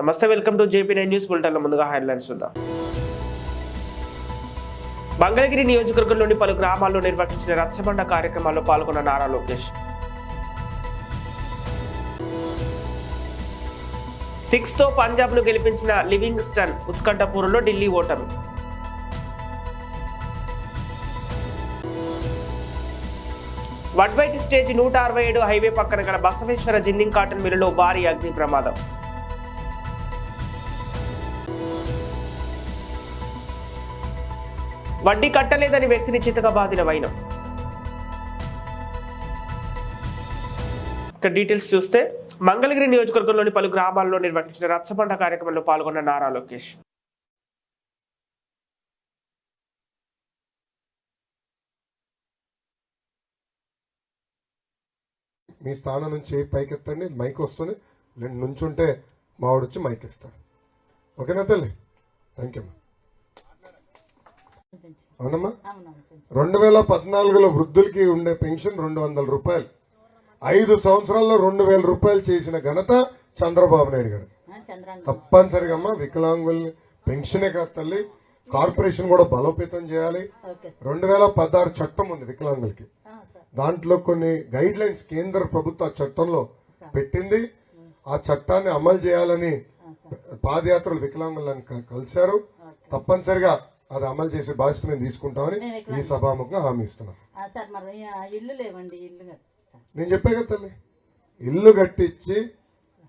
నమస్తే welcome to JP nine news బులెటిన్ల ముందుగా headlines చూద్దాం. మంగళగిరి నియోజకవర్గంలోని పలు గ్రామాల్లో నిర్వహించిన రచ్చబండ కార్యక్రమాల్లో పాల్గొన్న నారా లోకేష్. సిక్స్తో పంజాబ్ను గెలిపించిన లివింగ్స్టన్ ఉత్కంఠపూర్లో ఢిల్లీ ఓటమి. వడ్వైట్ స్టేజ్ నూట అరవై ఏడు హైవే పక్కన గల బసవేశ్వర జిన్నింగ్ కాటన్ మిల్లులో భారీ అగ్ని ప్రమాదం. వడ్డీ కట్టలేదని వ్యక్తిని చితక బాధిన వైనం ఇక డీటెయిల్స్ చూస్తే మంగళగిరి నియోజకవర్గంలోని పలు గ్రామాల్లో నిర్వహించిన రచ్చబండ కార్యక్రమంలో పాల్గొన్న నారా లోకేష్. మీ స్థానం నుంచి పైకెత్తండి మైక్ వస్తుంది. రెండు నుంచుంటే మావాడు వచ్చి మైక్ ఇస్తాడు. ఓకేనా తల్లి? థ్యాంక్ యూ అవునమ్మా? రెండు వేల పద్నాలుగులో వృద్ధులకి ఉండే పెన్షన్ రెండు వందల రూపాయలు. ఐదు సంవత్సరాల్లో రెండు వేల రూపాయలు చేసిన ఘనత చంద్రబాబు నాయుడు గారు. తప్పనిసరిగా అమ్మా వికలాంగుల్ని పెన్షనే కాదు తల్లి కార్పొరేషన్ కూడా బలోపేతం చేయాలి. రెండు వేల పదహారు చట్టం ఉంది వికలాంగులకి. దాంట్లో కొన్ని గైడ్ లైన్స్ కేంద్ర ప్రభుత్వ చట్టంలో పెట్టింది. ఆ చట్టాన్ని అమలు చేయాలని పాదయాత్రలు వికలాంగులను కలిశారు. తప్పనిసరిగా అది అమలు చేసే బాధ్యత మేము తీసుకుంటామని ఈ సభాముఖంగా హామీ ఇస్తున్నాను ఇల్లు లేవండి ఇల్లు నేను చెప్పే కదా తల్లి ఇల్లు కట్టించి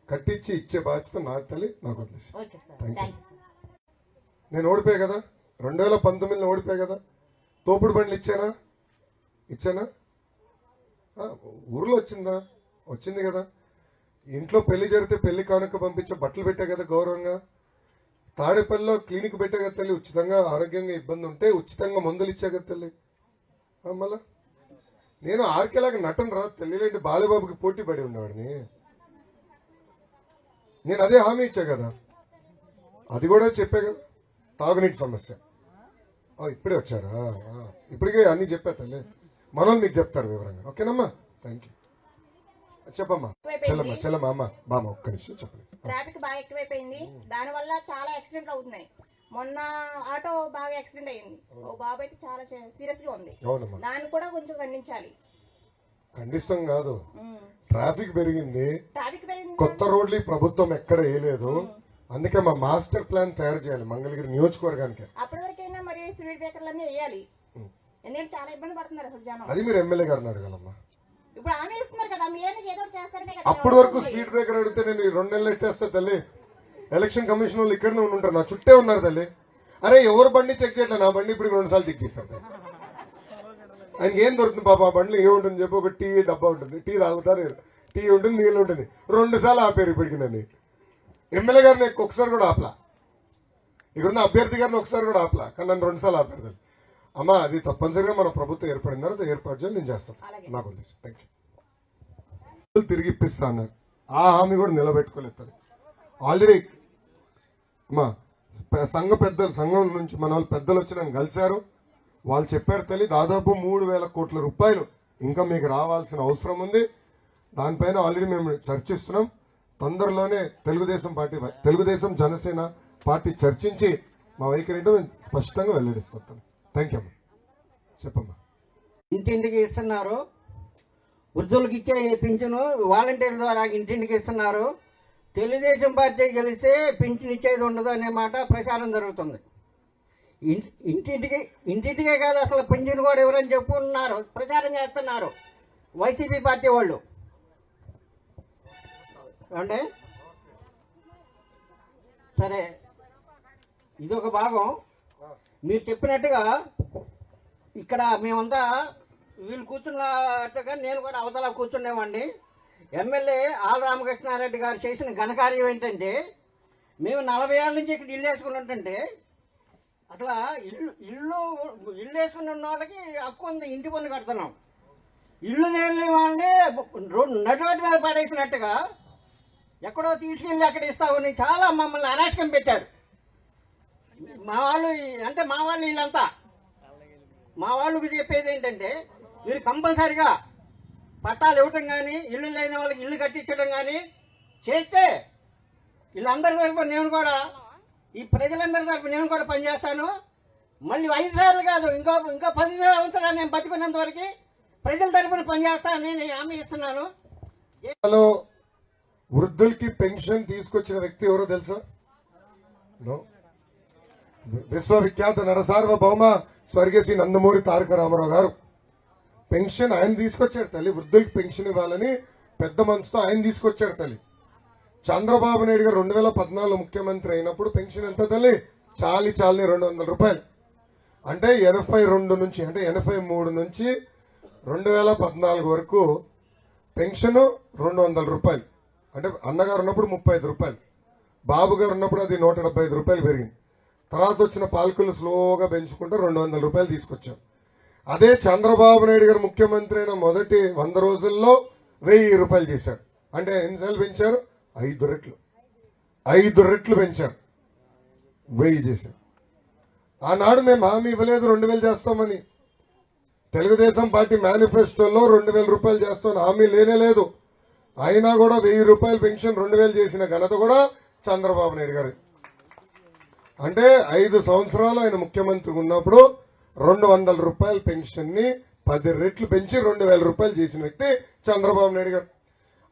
కట్టించి ఇచ్చే బాధ్యత నాకు తల్లి నాకు వదిలేసి నేను ఓడిపోయా కదా? రెండు వేల పంతొమ్మిదిలో ఓడిపోయా కదా? తోపుడు బండ్లు ఇచ్చానా? ఇచ్చానా? ఊర్లో వచ్చిందా? వచ్చింది కదా. ఇంట్లో పెళ్ళి జరిగితే పెళ్ళి కానుక పంపించే బట్టలు పెట్టా కదా గౌరవంగా? తాడేపల్లిలో క్లినిక్ పెట్టా కదా తల్లి ఉచితంగా ఆరోగ్యంగా ఇబ్బంది ఉంటే ఉచితంగా మందులు ఇచ్చా కదా తల్లి మళ్ళా? నేను ఆర్కేలాగా నటన రా తల్లి లేంటి బాలబాబుకి పోటీ పడి ఉండేవాడిని. నేను అదే హామీ ఇచ్చా కదా. అది కూడా చెప్పే కదా. తాగునీటి సమస్య. ఇప్పుడే వచ్చారా? ఇప్పటికే అన్ని చెప్పా తల్లి. మనోళ్ళు మీకు చెప్తారు వివరంగా. ఓకేనమ్మా? థ్యాంక్ యూ చెప్పమ్మా. చెల్లమ్మ చెల్లమ్మ అమ్మ బామ్మ ఒక్క నిమిషం చెప్పండి. ట్రాఫిక్ బాగా ఎక్కువైపోయింది. దాని వల్ల చాలా యాక్సిడెంట్లు అవుతున్నాయి. మొన్న ఆటో బాగా యాక్సిడెంట్ అయింది. ఓ బాబు అయితే చాలా సీరియస్గా ఉంది. దాన్ని కూడా కొంచెం ఖండించాలి. ఖండిస్తాం కాదు. ట్రాఫిక్ పెరిగింది. ట్రాఫిక్ పెరిగింది కొత్త రోడ్లు ప్రభుత్వం ఎక్కడ వేయలేదు. అందుకే మా మాస్టర్ ప్లాన్ తయారు చేయాలి మంగళగిరి నియోజకవర్గానికి. అప్పటి వరకైనా మరి స్పీడ్ బ్రేకర్లు అన్నీ వేయాలి ఎందుకంటే చాలా ఇబ్బంది పడుతున్నారు అసలు జనం. అది మీరు ఎమ్మెల్యే గారిని అడగాలమ్మా. ఇప్పుడు ఆమె ఇస్తున్నారు కదా మీరైనా ఏదో ఒకటి చేస్తారనే కదా అప్పటి వరకు స్పీడ్ బ్రేకర్ అడిగితే నేను ఈ రెండు నెలలు ఎట్టేస్తా తల్లి. ఎలక్షన్ కమిషన్ వాళ్ళు ఇక్కడనే ఉండి ఉంటారు. నా చుట్టే ఉన్నారు తల్లి. అరే ఎవరు బండి చెక్ చేయట్లే? నా బండి ఇప్పుడు రెండు సార్లు చెక్ చేస్తారు ఆయనకి ఏం దొరుకుతుంది పాప? ఆ బండిలో ఏముంటుంది చెప్పి ఒక టీ డబ్బా ఉంటుంది. టీ తాగుతారు టీ ఉంటుంది నీళ్ళు ఉంటుంది. రెండు సార్లు ఆపారు ఇప్పటికి నన్ను. ఎమ్మెల్యే గారిని ఒకసారి కూడా ఆపలా. ఇక్కడున్న అభ్యర్థి గారిని ఒకసారి కూడా ఆపలా. కానీ నన్ను రెండు సార్లు ఆపారు అమ్మా అది తప్పనిసరిగా మన ప్రభుత్వం ఏర్పడిన తర్వాత ఏర్పాటు చేయాలి నేను చేస్తాను. నాకు థ్యాంక్ యూ తిరిగి ఇప్పిస్తా అన్నారు. ఆ హామీ కూడా నిలబెట్టుకోలేదు ఆల్రెడీ అమ్మా సంఘ పెద్దలు సంఘం నుంచి మన వాళ్ళు పెద్దలు వచ్చి నన్ను కలిశారు. వాళ్ళు చెప్పారు తల్లి దాదాపు మూడు వేల కోట్ల రూపాయలు ఇంకా మీకు రావాల్సిన అవసరం ఉంది. దానిపైన ఆల్రెడీ మేము చర్చిస్తున్నాం. తొందరలోనే తెలుగుదేశం పార్టీ తెలుగుదేశం జనసేన పార్టీ చర్చించి మా వైఖరి స్పష్టంగా వెల్లడిస్తాం. థ్యాంక్ యూ అమ్మా. చెప్పమ్మా. ఇంటింటికి ఇస్తున్నారు. వృద్ధులకు ఇచ్చే పింఛను వాలంటీర్ ద్వారా ఇంటింటికి ఇస్తున్నారు. తెలుగుదేశం పార్టీ గెలిస్తే పింఛన్ ఇచ్చేది ఉండదు అనే మాట ప్రచారం జరుగుతుంది. ఇంటి- ఇంటింటికి ఇంటింటికే కాదు అసలు పింఛన్ కూడా ఎవరని చెప్పుకున్నారు ప్రచారం చేస్తున్నారు వైసీపీ పార్టీ వాళ్ళు. అంటే సరే ఇదొక భాగం. మీరు చెప్పినట్టుగా ఇక్కడ మేమంతా వీళ్ళు కూర్చున్నట్టుగా నేను కూడా అవతల కూర్చున్నామండి ఎమ్మెల్యే ఆల్ రామకృష్ణారెడ్డి గారు చేసిన ఘనకార్యం ఏంటంటే మేము నలభై ఏళ్ళ నుంచి ఇక్కడ ఇల్లు వేసుకుని ఉంటుంటే అసలు ఇల్లు ఇల్లు ఇల్లు వేసుకుని ఉన్న వాళ్ళకి హక్కు ఉంది ఇంటి పన్ను కడుతున్నాం. ఇల్లు లేని వాళ్ళని నటువంటి మీద పడేసినట్టుగా ఎక్కడో తీసుకెళ్ళి అక్కడ ఇస్తామని చాలా మమ్మల్ని అరాచకం పెట్టారు. మా వాళ్ళు అంటే మా వాళ్ళు వీళ్ళంతా. మా వాళ్ళకి చెప్పేది ఏంటంటే మీరు కంపల్సరిగా పట్టాలు ఇవ్వటం కానీ ఇల్లు లేని వాళ్ళకి ఇల్లు కట్టించడం కానీ చేస్తే వీళ్ళందరి తరపున నేను కూడా ఈ ప్రజలందరి తరపు నేను కూడా పనిచేస్తాను. మళ్ళీ ఐదు సార్లు కాదు ఇంకో ఇంకో పది సంవత్సరాలు నేను బతికున్నంత వరకు ప్రజల తరపున పనిచేస్తానని నేను హామీ ఇస్తున్నాను. హలో వృద్ధులకి పెన్షన్ తీసుకొచ్చిన వ్యక్తి ఎవరో తెలుసా? హలో? విశ్వవిఖ్యాత నరసార్వభౌమ స్వర్గీయ శ్రీ నందమూరి తారక రామారావు గారు. పెన్షన్ ఆయన తీసుకొచ్చారు తల్లి. వృద్ధులకి పెన్షన్ ఇవ్వాలని పెద్ద మనసుతో ఆయన తీసుకొచ్చారు తల్లి. చంద్రబాబు నాయుడు గారు రెండు వేల పద్నాలుగు ముఖ్యమంత్రి అయినప్పుడు పెన్షన్ ఎంత తల్లి? చాలి చాలని రెండు వందల రూపాయలు. అంటే ఎనభై రెండు నుంచి అంటే ఎనభై మూడు నుంచి రెండు వేల పద్నాలుగు వరకు పెన్షన్ రెండు వందల రూపాయలు. అంటే అన్నగారు ఉన్నప్పుడు ముప్పై ఐదు రూపాయలు. బాబు గారు ఉన్నప్పుడు అది నూట డెబ్బై ఐదు రూపాయలు పెరిగింది. తర్వాత వచ్చిన పాలకులు స్లోగా పెంచుకుంటూ రెండు వందల రూపాయలు తీసుకొచ్చాం. అదే చంద్రబాబు నాయుడు గారు ముఖ్యమంత్రి అయిన మొదటి వంద రోజుల్లో వెయ్యి రూపాయలు చేశారు అంటే ఎన్నిసార్లు పెంచారు? ఐదు రెట్లు. ఐదు రెట్లు పెంచారు. వెయ్యి చేశారు. ఆనాడు మేము హామీ ఇవ్వలేదు రెండు వేలు చేస్తామని. తెలుగుదేశం పార్టీ మేనిఫెస్టోలో రెండు వేల రూపాయలు చేస్తామని హామీ లేనే లేదు. అయినా కూడా వెయ్యి రూపాయలు పెన్షన్ రెండు వేలు చేసిన ఘనత కూడా చంద్రబాబు నాయుడు గారి. అంటే ఐదు సంవత్సరాలు ఆయన ముఖ్యమంత్రి ఉన్నప్పుడు రెండు వందల రూపాయల పెన్షన్ని పది రెట్లు పెంచి రెండు వేల రూపాయలు చేసిన వ్యక్తి చంద్రబాబు నాయుడు గారు.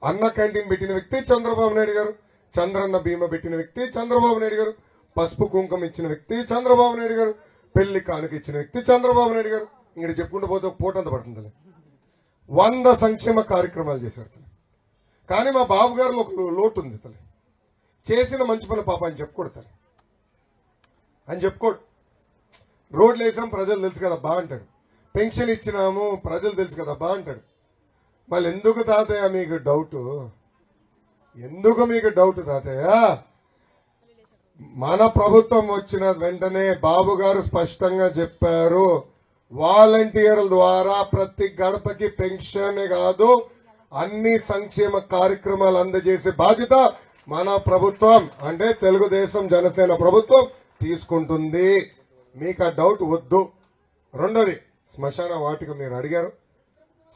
అన్న క్యాంటీన్ పెట్టిన వ్యక్తి చంద్రబాబు నాయుడు గారు. చంద్రన్న బీమా పెట్టిన వ్యక్తి చంద్రబాబు నాయుడు గారు. పసుపు కుంకుమ ఇచ్చిన వ్యక్తి చంద్రబాబు నాయుడు గారు. పెళ్ళి కానుక ఇచ్చిన వ్యక్తి చంద్రబాబు నాయుడు గారు. ఇక్కడ చెప్పుకుంటూ పోతే ఒక పూట అంత పడుతుంది వంద సంక్షేమ కార్యక్రమాలు చేశారు కానీ మా బాబు గారిలో ఒక లోటు ఉంది తల్లి. చేసిన మంచి పని పాప అని చెప్పుకోడు అని చెప్పుకోడు. రోడ్లు వేసాం ప్రజలు తెలుసు కదా బాగుంటాడు పెన్షన్ ఇచ్చినాము ప్రజలు తెలుసు కదా బాగుంటాడు మళ్ళీ ఎందుకు తాతయ్య మీకు డౌట్ ఎందుకు మీకు డౌట్ తాతయ్య? మన ప్రభుత్వం వచ్చిన వెంటనే బాబు గారు స్పష్టంగా చెప్పారు. వాలంటీర్ల ద్వారా ప్రతి గడపకి పెన్షన్ కాదు అన్ని సంక్షేమ కార్యక్రమాలు అందజేసే బాధ్యత మన ప్రభుత్వం. అంటే తెలుగుదేశం జనసేన ప్రభుత్వం. తీసుకుంటుంది. మీకు ఆ డౌట్ వద్దు. రెండోది శ్మశాన వాటిక మీరు అడిగారు.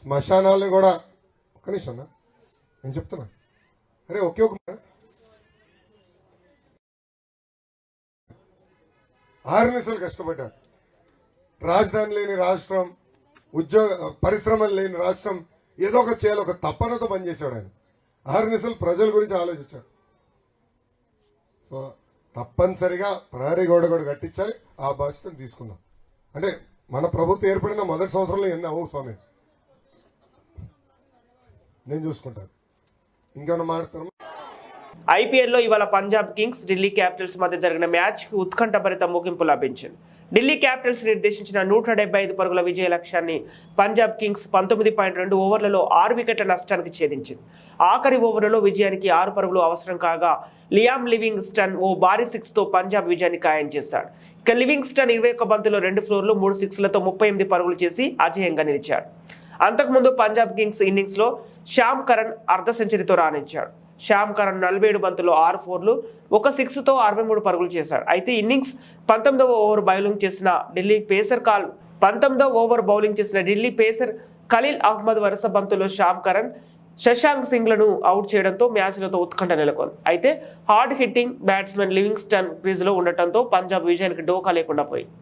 శ్మశానాలు కూడా ఒక్క నిమిషం నేను చెప్తున్నా. అరే ఒకే ఒక ఆర్నిసలు కష్టపడ్డారు రాజధాని లేని రాష్ట్రం ఉద్యోగ పరిశ్రమలు లేని రాష్ట్రం ఏదో ఒక చేయాలి ఒక తప్పనతో పనిచేశాడు ఆయన. ఆర్నిసలు ప్రజల గురించి ఆలోచించారు. సో తప్పనిసరిగా ప్రహరీ గోడ కూడా కట్టించాలి. ఆ బాధ్యతను తీసుకుందాం. అంటే మన ప్రభుత్వం ఏర్పడిన మొదటి సంవత్సరంలో ఎన్ని అవ్వవు స్వామి? నేను చూసుకుంటాను. ఇంకేమన్నా మాట్లాడతాను ఐపీఎల్లో ఇవాళ పంజాబ్ కింగ్స్ ఢిల్లీ క్యాపిటల్స్ మధ్య జరిగిన మ్యాచ్కి ఉత్కంఠభరిత ముగింపు లభించింది. ఢిల్లీ క్యాపిటల్స్ నిర్దేశించిన నూట డెబ్బై ఐదు పరుగుల విజయ లక్ష్యాన్ని పంజాబ్ కింగ్స్ పంతొమ్మిది పాయింట్ రెండు ఓవర్లలో ఆరు వికెట్ల నష్టానికి ఛేదించింది. ఆఖరి ఓవర్లలో విజయానికి ఆరు పరుగులు అవసరం కాగా లియామ్ లివింగ్స్టన్ ఓ భారీ సిక్స్తో పంజాబ్ విజయాన్ని ఖాయం చేశాడు. ఇక లివింగ్స్టన్ ఇరవై ఒక్క బంతులో రెండు ఫ్లోర్లు మూడు సిక్స్లతో ముప్పై ఎనిమిది పరుగులు చేసి అజేయంగా నిలిచాడు. అంతకుముందు పంజాబ్ కింగ్స్ ఇన్నింగ్స్లో శ్యామ్ కరణ్ అర్ధ సెంచరీతో రాణించాడు. శ్యామ్ కరణ్ నలభై ఏడు బంతుల్లో ఆరు ఫోర్లు ఒక సిక్స్తో అరవై మూడు పరుగులు చేశాడు. అయితే ఇన్నింగ్స్ పంతొమ్మిదవ ఓవర్ బౌలింగ్ చేసిన ఢిల్లీ పేసర్ కాల్ పంతొమ్మిదవ ఓవర్ బౌలింగ్ చేసిన ఢిల్లీ పేసర్ ఖలీల్ అహ్మద్ వరుస బంతుల్లో శ్యామ్ కరణ్ శశాంక్ సింగ్లను అవుట్ చేయడంతో మ్యాచ్లతో ఉత్కంఠ నెలకొంది. అయితే హార్డ్ హిట్టింగ్ బ్యాట్స్మెన్ లివింగ్స్టన్ క్రీజ్లో ఉండటంతో పంజాబ్ విజయానికి డోకా లేకుండా పోయింది.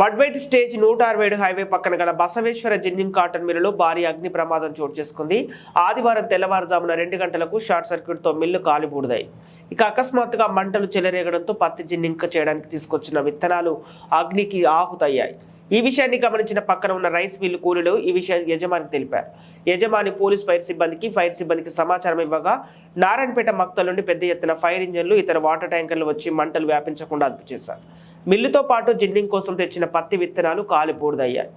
వడ్వైట్ స్టేజ్ నూట అరవై ఏడు హైవే పక్కన గల బసవేశ్వర జిన్నింగ్ కాటన్ మిల్లులో భారీ అగ్ని ప్రమాదం చోటు చేసుకుంది. ఆదివారం తెల్లవారుజామున రెండు గంటలకు షార్ట్ సర్క్యూట్తో మిల్లు కాలిబూడిదాయి ఇక అకస్మాత్తుగా మంటలు చెలరేగడంతో పత్తి జిన్నింక చేయడానికి తీసుకొచ్చిన విత్తనాలు అగ్నికి ఆహుతయ్యాయి. ఈ విషయాన్ని గమనించిన పక్కన ఉన్న రైస్ మిల్లు కూలీలు ఈ విషయాన్ని యజమానికి తెలిపారు. యజమాని పోలీస్ ఫైర్ సిబ్బందికి ఫైర్ సిబ్బందికి సమాచారం ఇవ్వగా నారాయణపేట మక్తల నుండి పెద్ద ఎత్తున ఫైర్ ఇంజన్లు ఇతర వాటర్ ట్యాంకర్లు వచ్చి మంటలు వ్యాపించకుండా అదుపు చేశారు. మిల్లుతో పాటు జిన్నింగ్ కోసం తెచ్చిన పత్తి విత్తనాలు కాలి బూడిదయ్యాయి.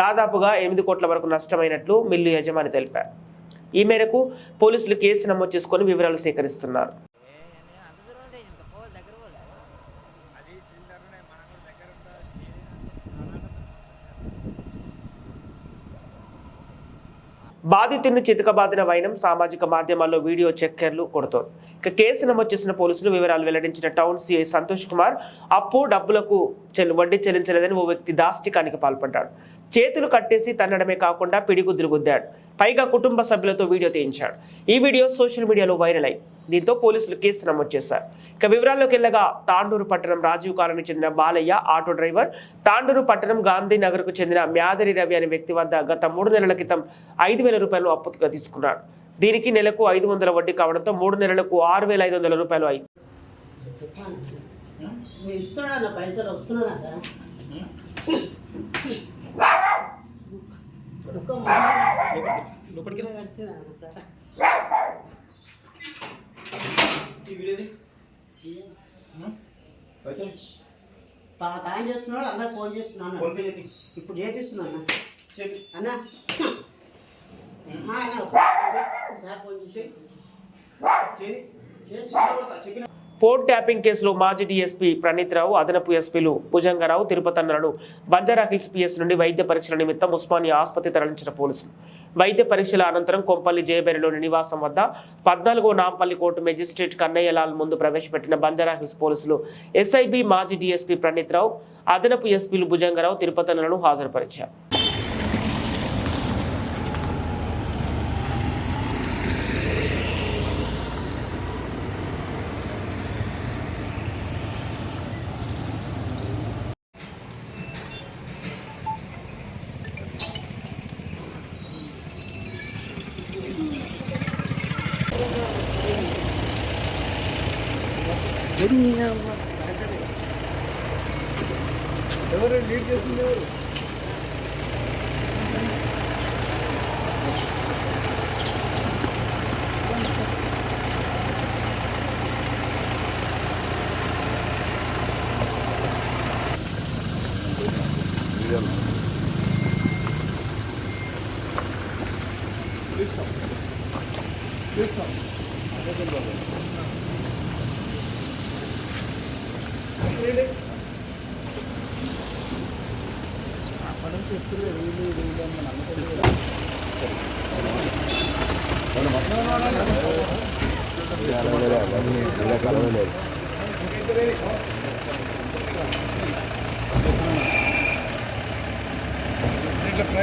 దాదాపుగా ఎనిమిది కోట్ల వరకు నష్టమైనట్లు మిల్లు యజమాని తెలిపారు. ఈ మేరకు పోలీసులు కేసు నమోదు చేసుకొని వివరాలు సేకరిస్తున్నారు. బాధితుడిని చితకబాదిన వైనం సామాజిక మాధ్యమాల్లో వీడియో చెక్కర్లు కొడుతోంది. ఇక కేసు నమోదు చేసిన పోలీసులు వివరాలు వెల్లడించిన టౌన్ సిఐ సంతోష్ కుమార్ అప్పు డబ్బులకు వడ్డీ చెల్లించలేదని ఓ వ్యక్తి దాష్టికానికి పాల్పడ్డాడు. చేతులు కట్టేసి తన్నడమే కాకుండా పిడిగుద్దులు గుద్దాడు పైగా కుటుంబ సభ్యులతో వీడియో తీయించాడు. ఈ వీడియో సోషల్ మీడియాలో వైరల్ అయి దీంతో పోలీసులు కేసు నమోదు చేశారు. ఇక వివరాల్లోకి వెళ్ళగా తాండూరు పట్టణం రాజీవ్ కాలనీ చెందిన బాలయ్య ఆటో డ్రైవర్ తాండూరు పట్టణం గాంధీ నగర్కు చెందిన మ్యాదరి రవి అనే వ్యక్తి వద్ద గత మూడు నెలల క్రితం ఐదు వేల రూపాయలు అప్పుగా తీసుకున్నాడు. దీనికి నెలకు ఐదు వందల వడ్డీ కావడంతో మూడు నెలలకు ఆరు వేల ఐదు వందల రూపాయలు అయి నువ్వు ఇస్తున్నాడన్న పైసలు వస్తున్నాడట తాను చేస్తున్నాడు అన్న ఫోన్ చేస్తున్నాను ఇప్పుడు చేపిస్తున్నా అన్న అన్న సార్ ఫోన్ చేసి చెప్పిన ఫోన్ ట్యాపింగ్ కేసులో మాజీ డీఎస్పీ ప్రణీత్ రావు అదనపు ఎస్పీలు భుజంగరావు తిరుపతన్నలను బంజారా హిల్స్ పిఎస్ నుండి వైద్య పరీక్షల నిమిత్తం ఉస్మానియా ఆసుపత్రి తరలించిన పోలీసులు. వైద్య పరీక్షల అనంతరం కొంపల్లి జయబెరిలోని నివాసం వద్ద పద్నాలుగో నాంపల్లి కోర్టు మెజిస్ట్రేట్ కన్నయ్యలాల్ ముందు ప్రవేశపెట్టిన బంజారా హిల్స్ పోలీసులు ఎస్ఐబి మాజీ డీఎస్పీ ప్రణీత్ రావు అదనపు ఎస్పీలు భుజంగరావు తిరుపతన్నలను హాజరుపరిచారు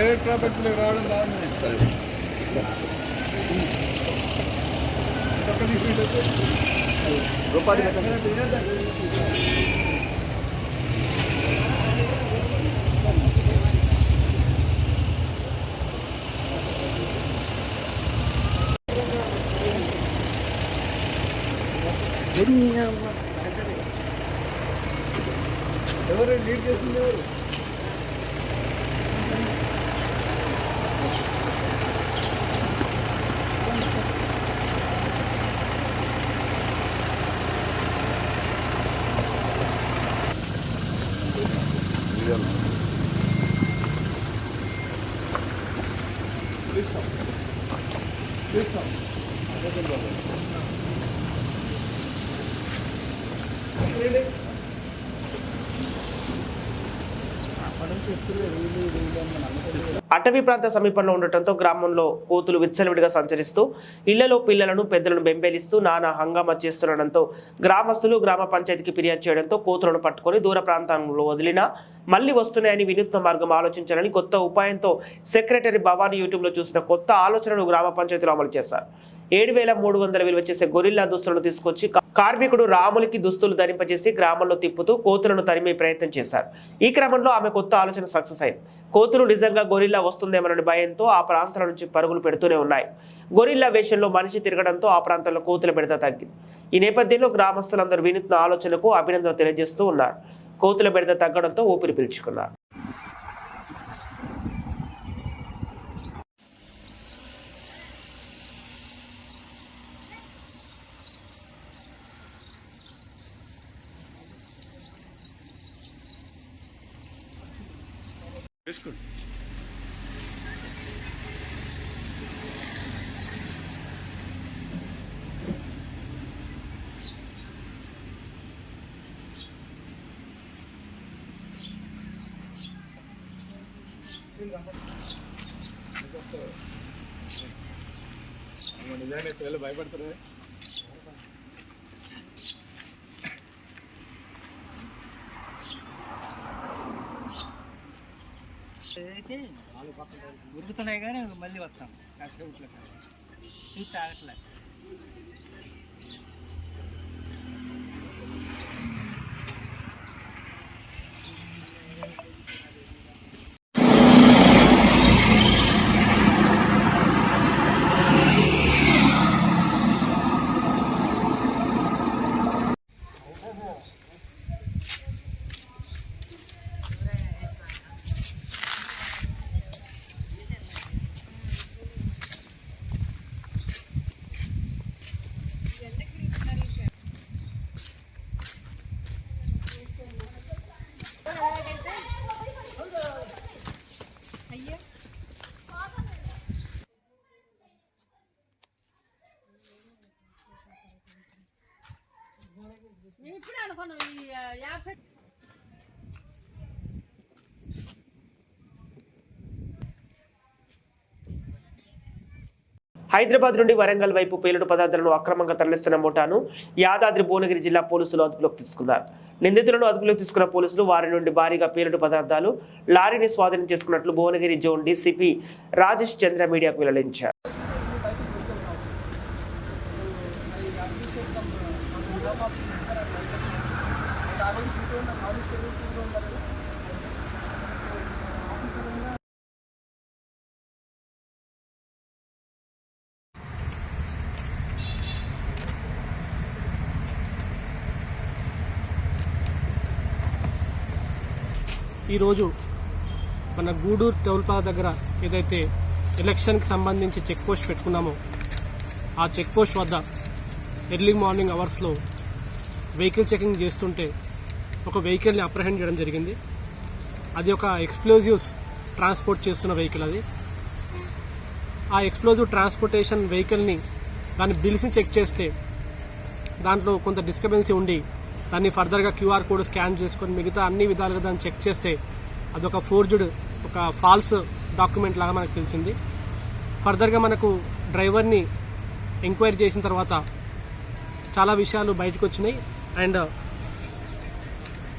ఇట్లా ప్రాపర్టీలోకి రావడం బాగుంది పక్క తీసుకుంటే తీస్తాం తీస్తాం అదే బాబు అటవీ ప్రాంత సమీపంలో ఉండటంతో గ్రామంలో కోతులు విచ్చలవిడిగా సంచరిస్తూ ఇళ్ళలో పిల్లలను పెద్దలను బెంబేలిస్తూ నానా హంగామా చేస్తుండటంతో గ్రామస్తులు గ్రామ పంచాయతీకి ఫిర్యాదు చేయడంతో కోతులను పట్టుకొని దూర ప్రాంతంలో వదిలినా మళ్ళీ వస్తున్నాయని వినూత్న మార్గం ఆలోచించాలని కొత్త ఉపాయంతో సెక్రటరీ భవానీ యూట్యూబ్లో చూసిన కొత్త ఆలోచనను గ్రామ పంచాయతీలో అమలు చేశారు. ఏడు వేల మూడు వందల విలువ చేసే గొరిల్లా దుస్తులను తీసుకొచ్చి కార్మికుడు రాములకి దుస్తులు ధరింపజేసి గ్రామంలో తిప్పుతూ కోతులను తరిమే ప్రయత్నం చేశారు. ఈ క్రమంలో ఆమె కొత్త ఆలోచన సక్సెస్ అయింది. కోతులు నిజంగా గొరిల్లా వస్తుందేమోనని భయంతో ఆ ప్రాంతాల నుంచి పరుగులు పెడుతూనే ఉన్నాయి. గొరిల్లా వేషంలో మనిషి తిరగడంతో ఆ ప్రాంతంలో కోతుల బెడత తగ్గింది. ఈ నేపథ్యంలో గ్రామస్తులందరూ వినూత్న ఆలోచనకు అభినందన తెలియజేస్తూ ఉన్నారు. కోతుల బెడత తగ్గడంతో ఊపిరి పీల్చుకున్నారు. నిజంగా పిల్లలు భయపడతారు అయితే ఉరుకుతున్నాయి కానీ మళ్ళీ వస్తాం. కాసేపు చూస్తే ఆగట్లేదు హైదరాబాద్ నుండి వరంగల్ వైపు పేలుడు పదార్థాలను అక్రమంగా తరలిస్తున్న మోటాను యాదాద్రి భువనగిరి జిల్లా పోలీసులు అదుపులోకి తీసుకున్నారు. నిందితులను అదుపులోకి తీసుకున్న పోలీసులు వారి నుండి భారీగా పేలుడు పదార్థాలు లారీని స్వాధీనం చేసుకున్నట్లు భువనగిరి జోన్ డీసీపీ రాజేష్ చంద్ర మీడియాకు వెల్లడించారు. ఈరోజు మన గూడూరు టోల్ దగ్గర ఏదైతే ఎలక్షన్కి సంబంధించి చెక్ పోస్ట్ పెట్టుకున్నామో ఆ చెక్ పోస్ట్ వద్ద ఎర్లీ మార్నింగ్ అవర్స్లో వెహికల్ చెకింగ్ చేస్తుంటే ఒక వెహికల్ని అప్రహెండ్ చేయడం జరిగింది. అది ఒక ఎక్స్ప్లోజివ్స్ ట్రాన్స్పోర్ట్ చేస్తున్న వెహికల్ అది. ఆ ఎక్స్ప్లోజివ్ ట్రాన్స్పోర్టేషన్ వెహికల్ని దాని బిల్స్ని చెక్ చేస్తే దాంట్లో కొంత డిస్టర్బెన్సీ ఉండి దాన్ని ఫర్దర్గా క్యూఆర్ కోడ్ స్కాన్ చేసుకొని మిగతా అన్ని విధాలుగా దాన్ని చెక్ చేస్తే అదొక ఫోర్జుడ్ ఒక ఫాల్స్ డాక్యుమెంట్ లాగా మనకు తెలిసింది. ఫర్దర్గా మనకు డ్రైవర్ని ఎంక్వైరీ చేసిన తర్వాత చాలా విషయాలు బయటకు వచ్చినాయి. అండ్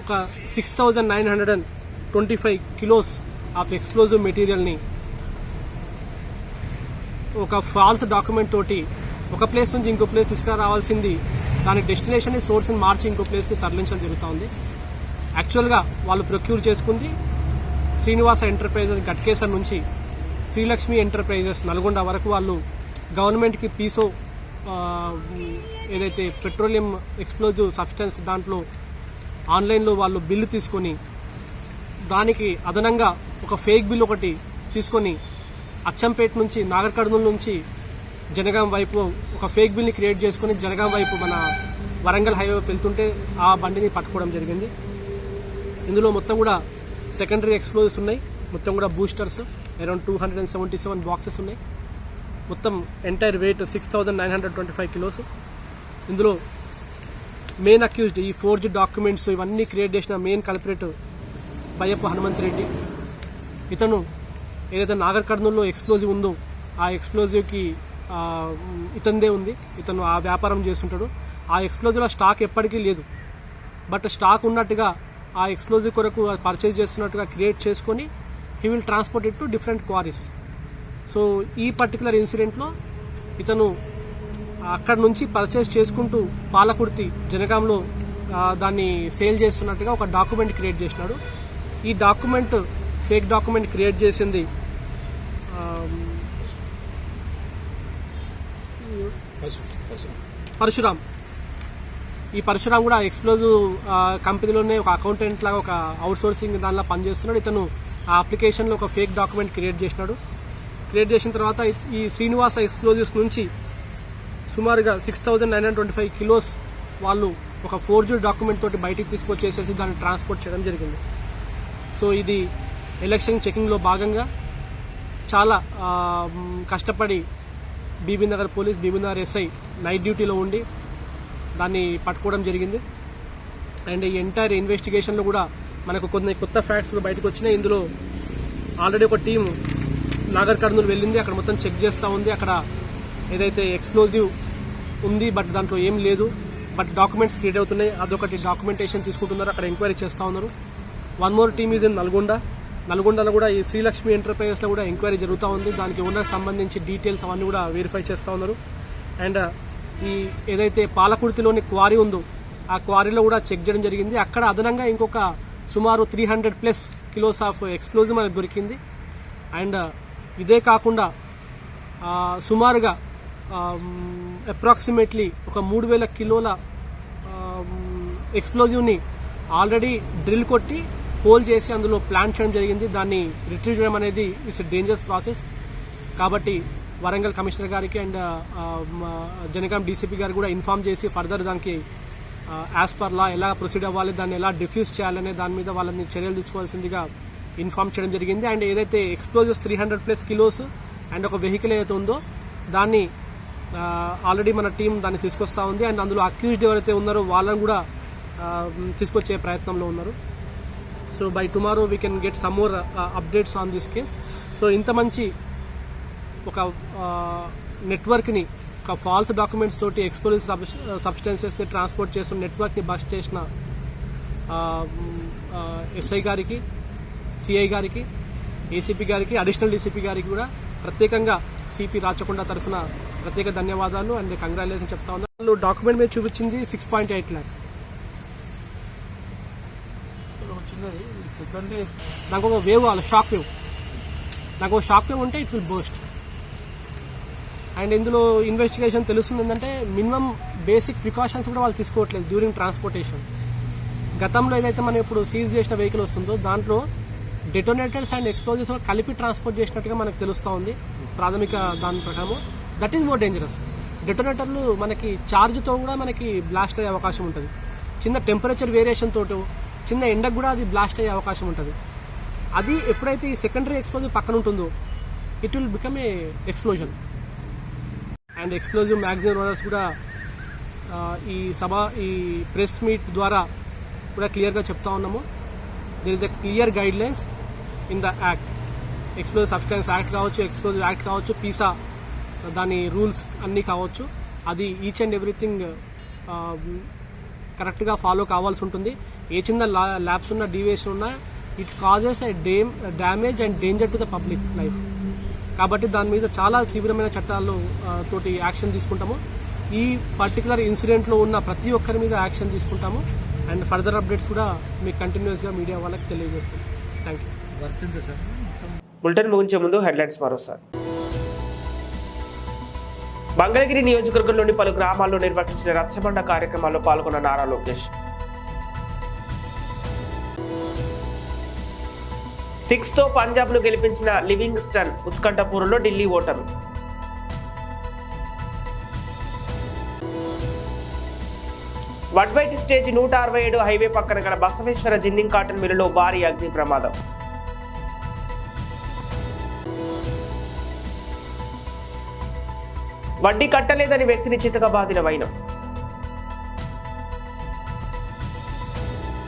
ఒక six thousand nine hundred and twenty five kilos of explosive మెటీరియల్ని ఒక ఫాల్స్ డాక్యుమెంట్ తోటి ఒక ప్లేస్ నుంచి ఇంకో ప్లేస్ తీసుకురావాల్సింది దాని డెస్టినేషన్ సోర్స్ని మార్చి ఇంకో ప్లేస్కి తరలించడం జరుగుతూ ఉంది యాక్చువల్గా వాళ్ళు ప్రొక్యూర్ చేసుకుంది శ్రీనివాస ఎంటర్ప్రైజెస్ గట్కేసర్ నుంచి శ్రీలక్ష్మి ఎంటర్ప్రైజెస్ నల్గొండ వరకు వాళ్ళు గవర్నమెంట్కి పీసో ఏదైతే పెట్రోలియం ఎక్స్ప్లోజివ్ సబ్స్టెన్స్ దాంట్లో ఆన్లైన్లో వాళ్ళు బిల్లు తీసుకొని దానికి అదనంగా ఒక ఫేక్ బిల్ ఒకటి తీసుకొని అచ్చంపేట నుంచి నాగర్కర్నూలు నుంచి జనగాం వైపు ఒక ఫేక్ బిల్ని క్రియేట్ చేసుకుని జనగాం వైపు మన వరంగల్ హైవే వెళ్తుంటే ఆ బండిని పట్టుకోవడం జరిగింది. ఇందులో మొత్తం కూడా సెకండరీ ఎక్స్ప్లోజివ్స్ ఉన్నాయి. మొత్తం కూడా boosters around two hundred and seventy seven boxes ఉన్నాయి. మొత్తం entire weight six thousand nine hundred twenty five kilos ఇందులో మెయిన్ అక్యూజ్డ్ ఈ ఫోర్జ్ డాక్యుమెంట్స్ ఇవన్నీ క్రియేట్ చేసిన మెయిన్ కల్పరేట్ బయ్యప్ప హనుమంత్ రెడ్డి. ఇతను ఏదైతే నాగర్ కర్నూలులో ఎక్స్ప్లోజివ్ ఉందో ఆ ఎక్స్ప్లోజివ్కి ఇతనిదే ఉంది. ఇతను ఆ వ్యాపారం చేస్తుంటాడు. ఆ ఎక్స్ప్లోజివ్లో స్టాక్ ఎప్పటికీ లేదు. బట్ స్టాక్ ఉన్నట్టుగా ఆ ఎక్స్ప్లోజివ్ కొరకు పర్చేజ్ చేస్తున్నట్టుగా క్రియేట్ చేసుకొని he will transport it to different quarries. So ఈ పర్టికులర్ ఇన్సిడెంట్లో ఇతను అక్కడ నుంచి పర్చేస్ చేసుకుంటూ పాలకుర్తి జనగాంలో దాన్ని సేల్ చేస్తున్నట్టుగా ఒక డాక్యుమెంట్ క్రియేట్ చేసినాడు. ఈ డాక్యుమెంట్ ఫేక్ డాక్యుమెంట్ క్రియేట్ చేసింది పరశురామ్. ఈ పరశురామ్ కూడా ఎక్స్ప్లోజివ్ కంపెనీలోనే ఒక అకౌంటెంట్ లాగా ఒక అవుట్ సోర్సింగ్ దానిలో పనిచేస్తున్నాడు. ఇతను ఆ అప్లికేషన్లో ఒక ఫేక్ డాక్యుమెంట్ క్రియేట్ చేసినాడు. క్రియేట్ చేసిన తర్వాత ఈ శ్రీనివాస ఎక్స్ప్లోజివ్స్ నుంచి సుమారుగా six thousand nine hundred twenty five kilos వాళ్ళు ఒక ఫోర్జర్ డాక్యుమెంట్ తోటి బయటికి తీసుకొచ్చేసేసి దాన్ని ట్రాన్స్పోర్ట్ చేయడం జరిగింది. సో ఇది ఎలక్షన్ చెకింగ్లో భాగంగా చాలా కష్టపడి BB Nagar police BB Nagar SI night డ్యూటీలో ఉండి దాన్ని పట్టుకోవడం జరిగింది. అండ్ ఈ ఎంటైర్ ఇన్వెస్టిగేషన్లో కూడా మనకు కొన్ని కొత్త ఫ్యాక్ట్స్ బయటకు వచ్చినాయి. ఇందులో ఆల్రెడీ ఒక టీం నాగర్ కర్నూలు వెళ్ళింది. అక్కడ మొత్తం చెక్ చేస్తూ ఉంది. అక్కడ ఏదైతే ఎక్స్ప్లోజివ్ ఉంది బట్ దాంట్లో ఏం లేదు. బట్ డాక్యుమెంట్స్ క్రియేట్ అవుతున్నాయి. అదొకటి డాక్యుమెంటేషన్ తీసుకుంటున్నారు. అక్కడ ఎంక్వైరీ చేస్తూ ఉన్నారు. One more team is in Nalgonda. నల్గొండలో కూడా ఈ శ్రీలక్ష్మి ఎంటర్ప్రైజెస్లో కూడా ఎంక్వైరీ జరుగుతూ ఉంది. దానికి ఓనర్ సంబంధించి డీటెయిల్స్ అవన్నీ కూడా వెరిఫై చేస్తూ ఉన్నారు. అండ్ ఈ ఏదైతే పాలకుర్తిలోని క్వారీ ఉందో ఆ క్వారీలో కూడా చెక్ చేయడం జరిగింది. అక్కడ అదనంగా ఇంకొక సుమారు three hundred plus kilos of explosive మనకు దొరికింది. అండ్ ఇదే కాకుండా సుమారుగా అప్రాక్సిమేట్లీ ఒక మూడు వేల కిలోల ఎక్స్ప్లోజివ్ని ఆల్రెడీ డ్రిల్ కొట్టి హోల్ చేసి అందులో ప్లాన్ చేయడం జరిగింది. దాన్ని రిట్రీవ్ చేయడం అనేది ఇట్స్ డేంజరస్ ప్రాసెస్ కాబట్టి వరంగల్ కమిషనర్ గారికి అండ్ uh, జనగాం డీసీపీ గారు కూడా ఇన్ఫార్మ్ చేసి ఫర్దర్ దానికి యాజ్ పర్ లా ఎలా ప్రొసీడ్ అవ్వాలి దాన్ని ఎలా డిఫ్యూజ్ చేయాలనే దాని మీద వాళ్ళని చర్యలు తీసుకోవాల్సిందిగా ఇన్ఫార్మ్ చేయడం జరిగింది. అండ్ ఏదైతే explosives three hundred plus kilos and ఒక వెహికల్ ఏదైతే ఉందో దాన్ని uh, ఆల్రెడీ మన టీం దాన్ని తీసుకొస్తా ఉంది. అండ్ అందులో అక్యూజ్డ్ ఎవరైతే ఉన్నారో వాళ్ళని కూడా uh, తీసుకొచ్చే ప్రయత్నంలో ఉన్నారు. So by tomorrow we can get some more updates on this case so ఇంత మంచి ఒక నెట్వర్క్ని ఒక ఫాల్స్ డాక్యుమెంట్స్ తోటి ఎక్స్ప్లోజివ్ సబ్స్టెన్సెస్ని ట్రాన్స్పోర్ట్ చేస్తున్న నెట్వర్క్ని బస్ట్ చేసిన ఎస్ఐ గారికి సిఐ గారికి ఏసీపీ గారికి అడిషనల్ డీసీపీ గారికి కూడా ప్రత్యేకంగా సిపి రాచకొండ తరఫున ప్రత్యేక ధన్యవాదాలు. అండ్ కంగ్రాచులేషన్ చెప్తా ఉన్నాను వాళ్ళు డాక్యుమెంట్ మీద చూపించింది సిక్స్ పాయింట్ ఎయిట్ ల్యాక్ చిన్నది ఎందుకంటే నాకు ఒక వేవ్ కావాలి షాక్ వేవ్ నాకు ఒక షాక్ వేవ్ ఉంటే ఇట్ విల్ బోస్ట్ అండ్ ఇందులో ఇన్వెస్టిగేషన్ తెలుస్తుంది ఏంటంటే మినిమం బేసిక్ ప్రికాషన్స్ కూడా వాళ్ళు తీసుకోవట్లేదు డ్యూరింగ్ ట్రాన్స్పోర్టేషన్ గతంలో ఏదైతే మనం ఇప్పుడు సీజ్ చేసిన వెహికల్ వస్తుందో దాంట్లో డెటోనేటర్స్ అండ్ ఎక్స్ప్లోజివ్స్ కూడా కలిపి ట్రాన్స్పోర్ట్ చేసినట్టుగా మనకు తెలుస్తూ ఉంది ప్రాథమిక దాని ప్రకారం దట్ ఈస్ మోర్ డేంజరస్ డెటోనేటర్లు మనకి ఛార్జ్తో కూడా మనకి బ్లాస్ట్ అయ్యే అవకాశం ఉంటుంది. చిన్న టెంపరేచర్ వేరియేషన్ తోటో చిన్న ఎండకు కూడా అది బ్లాస్ట్ అయ్యే అవకాశం ఉంటుంది. అది ఎప్పుడైతే ఈ సెకండరీ ఎక్స్ప్లోజివ్ పక్కన ఉంటుందో it will become a explosion and explosive magazine owners కూడా ఈ సభ ఈ ప్రెస్ మీట్ ద్వారా కూడా క్లియర్గా చెప్తా ఉన్నాము. There is a clear guidelines in the act explosive substance act కావచ్చు ఎక్స్ప్లోజివ్ యాక్ట్ కావచ్చు పీసా దాని రూల్స్ అన్నీ కావచ్చు. అది ఈచ్ అండ్ ఎవ్రీథింగ్ కరెక్ట్గా ఫాలో కావాల్సి ఉంటుంది. ఏ చిన్న ల్యాబ్స్ ఉన్న డీవియేషన్ ఉన్నా it's causes a dam damage and danger to the public life కాబట్టి దాని మీద చాలా తీవ్రమైన చట్టాలు తోటి యాక్షన్ తీసుకుంటాము. ఈ పర్టికులర్ ఇన్సిడెంట్లో ఉన్న ప్రతి ఒక్కరి మీద యాక్షన్ తీసుకుంటాము. అండ్ ఫర్దర్ అప్డేట్స్ కూడా మీకు కంటిన్యూస్గా మీడియా వాళ్ళకి తెలియజేస్తాం. Thank you sir. బులెటిన్ ముగించే ముందు హెడ్లైన్స్ మరోసారి. మంగళగిరి నియోజకవర్గంలోని పలు గ్రామాల్లో నిర్వహించిన రచ్చబండ కార్యక్రమాల్లో పాల్గొన్న నారా లోకేష్. సిక్స్తో పంజాబ్ను గెలిపించిన లివింగ్స్టన్ ఉత్కంఠపూర్లో ఢిల్లీ ఓటరు వడ్వైట్ స్టేజ్ నూట అరవై ఏడు హైవే పక్కన గల బసవేశ్వర జిన్నింగ్ కాటన్ మిల్లులో భారీ అగ్ని ప్రమాదం. వడ్డీ కట్టలేదని వ్యక్తిని చితక బాధిన వైనం.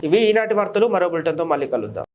ఇవి ఈనాటి వార్తలు. మరో బులెటన్తో మళ్ళీ కలుద్దాం.